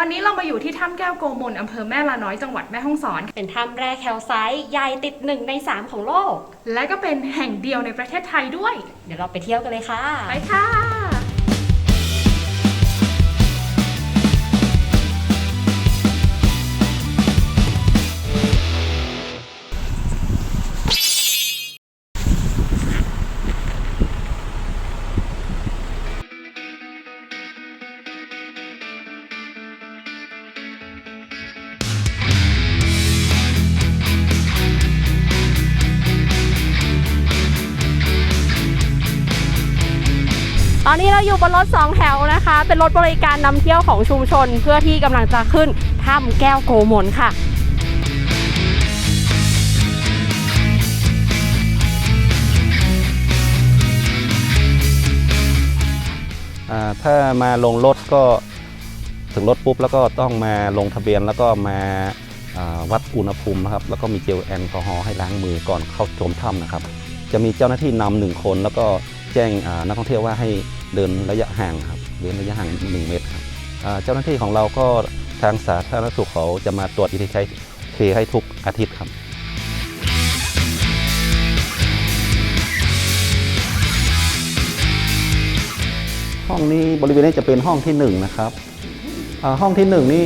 ตอนนี้เรามาอยู่ที่ถ้ำแก้วโกมลอำเภอแม่ลาน้อยจังหวัดแม่ฮ่องสอน เป็นถ้ำแร่แคลไซต์ใหญ่ติดหนึ่งใน 3 ของโลก และก็เป็นแห่งเดียวในประเทศไทยด้วย เดี๋ยวเราไปเที่ยวกันเลยค่ะ ไปค่ะ ตอนนี้เราอยู่บนรถ2แถวนะคะ เป็นรถบริการนำเที่ยวของชุมชน เพื่อที่กำลังจะขึ้นถ้ำแก้วโกมลค่ะอ่าถ้ามาลงรถก็ถึงรถปุ๊บแล้วก็ต้องมาลงทะเบียนแล้วก็มาอ่าวัดอุณหภูมินะครับแล้วก็มีเจลแอลกอฮอล์ให้ล้างมือก่อนเข้าชมถ้ำนะครับ จะมีเจ้าหน้าที่นำหนึ่งคน แล้วก็แจ้งอ่านักท่องเที่ยวว่าให้ เดินระยะห่างครับเว้นระยะห่าง1เมตรครับเจ้าหน้าที่ของเราก็ทางสาธารณสุขเขาจะมาตรวจ ETK เคให้ทุกอาทิตย์ครับห้องนี้บริเวณนี้จะเป็นห้องที่หนึ่งนะครับห้องที่หนึ่งนี่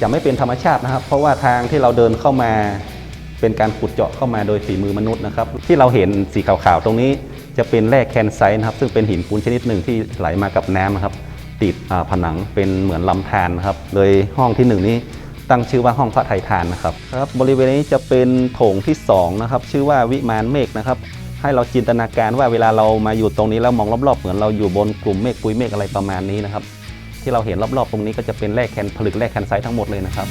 จะไม่เป็นธรรมชาตินะครับ เพราะว่าทางที่เราเดินเข้ามาเป็นการขุดเจาะเข้ามาโดยฝีมือมนุษย์นะครับ ที่เราเห็นสีขาวๆตรงนี้ จะเป็นแร่แคนไซต์นะครับซึ่งเป็นหินปูนชนิดหนึ่งที่ไหลมากับน้ำนะครับติดผนังเป็นเหมือนลำธารนะครับเลยห้องที่หนึ่งนี้ตั้งชื่อว่าห้องพระไทยทานนะครับครับบริเวณนี้จะเป็นโถงที่สองนะครับชื่อว่าวิมานเมฆนะครับให้เราจินตนาการว่าเวลาเรามาอยู่ตรงนี้แล้วมองรอบๆ เหมือนเราอยู่บนกลุ่มเมฆปุยเมฆอะไรประมาณนี้นะครับที่เราเห็นรอบๆ ตรงนี้ก็จะเป็นแร่แคนผลึกแร่แคนไซต์ทั้งหมดเลยนะครับ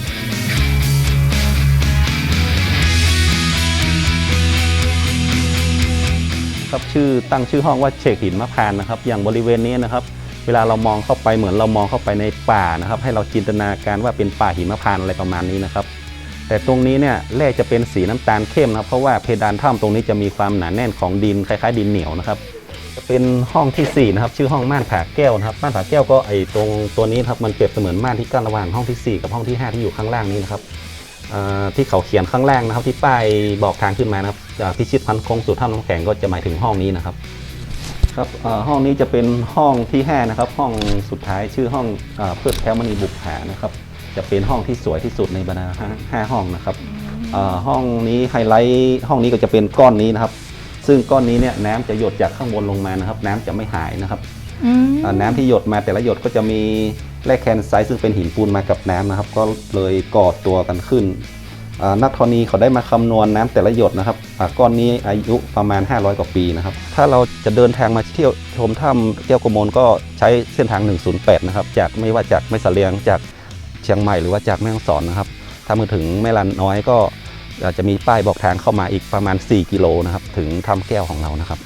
ครับชื่อตั้งชื่อห้องว่าเชกหินมะพร้านนะครับ อย่างบริเวณนี้นะครับ เวลาเรามองเข้าไปเหมือนเรามองเข้าไปในป่านะครับ ให้เราจินตนาการว่าเป็นป่าหิมะพานต์อะไรประมาณนี้นะครับ แต่ตรงนี้เนี่ยแร่จะเป็นสีน้ำตาลเข้มนะครับ เพราะว่าเพดานถ้ำตรงนี้จะมีความหนาแน่นของดินคล้ายๆ ดินเหนียวนะครับจะเป็นห้องที่สี่นะครับชื่อห้องม่านผาแก้วนะครับม่านผาแก้วก็ไอตรงตัวนี้นะครับมันเปรียบเสมือนม่านที่กั้นระหว่างห้องที่สี่กับห้องที่ห้าที่อยู่ข้างล่างนี้นะครับที่เขาเขียนข้างล่างนะครับ ที่ป้ายบอกทางขึ้นมานะครับ อ่าพิชิตพันคงสู่ถ้ำน้ำแข็งก็จะหมายถึงห้องนี้นะครับ ครับเอ่อห้องนี้จะเป็นห้องที่5นะครับ ห้องสุดท้ายชื่อห้องเอ่อเพื่อแพ้วมณีบุกผานะครับ จะเป็นห้องที่สวยที่สุดในบรรดาห้าห้าห้องนะครับเอ่อห้องนี้ไฮไลท์ห้องนี้ก็จะเป็นก้อนนี้นะครับ ซึ่งก้อนนี้เนี่ยน้ำจะหยดจากข้างบนลงมานะครับ น้ำจะไม่หายนะครับเอ่อน้ำที่หยดมาแต่ละหยดก็จะมีแร่แคนไซต์ซึ่งเป็นหินปูนมากับน้ำนะครับ ก็เลยก่อตัวกันขึ้นอ่า นักธรณีเขาได้มาคำนวณน้ำแต่ละหยดนะครับก้อนนี้อายุประมาณ 500 กว่าปีนะครับ ถ้าเราจะเดินทางมาเที่ยวชมถ้ำเที่ยวกระมวลก็ใช้เส้นทาง 108 นะครับ จากไม่ว่าจากไม่สะเลียงจากเชียงใหม่หรือว่าจากแม่ฮ่องสอนนะครับ ถ้ามาถึงแม่ลันน้อยก็จจะมีป้ายบอกทางเข้ามาอีกประมาณ 4 กิโลนะครับ ถึงถ้ำแก้วของเรานะครับ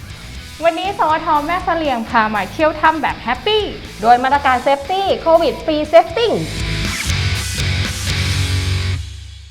วันนี้สอทอแม่เสลียงพามาเที่ยวถ้ำแบบแฮปปี้ โดยมาตรการเซฟตี้โควิดฟรีเซฟติ้ง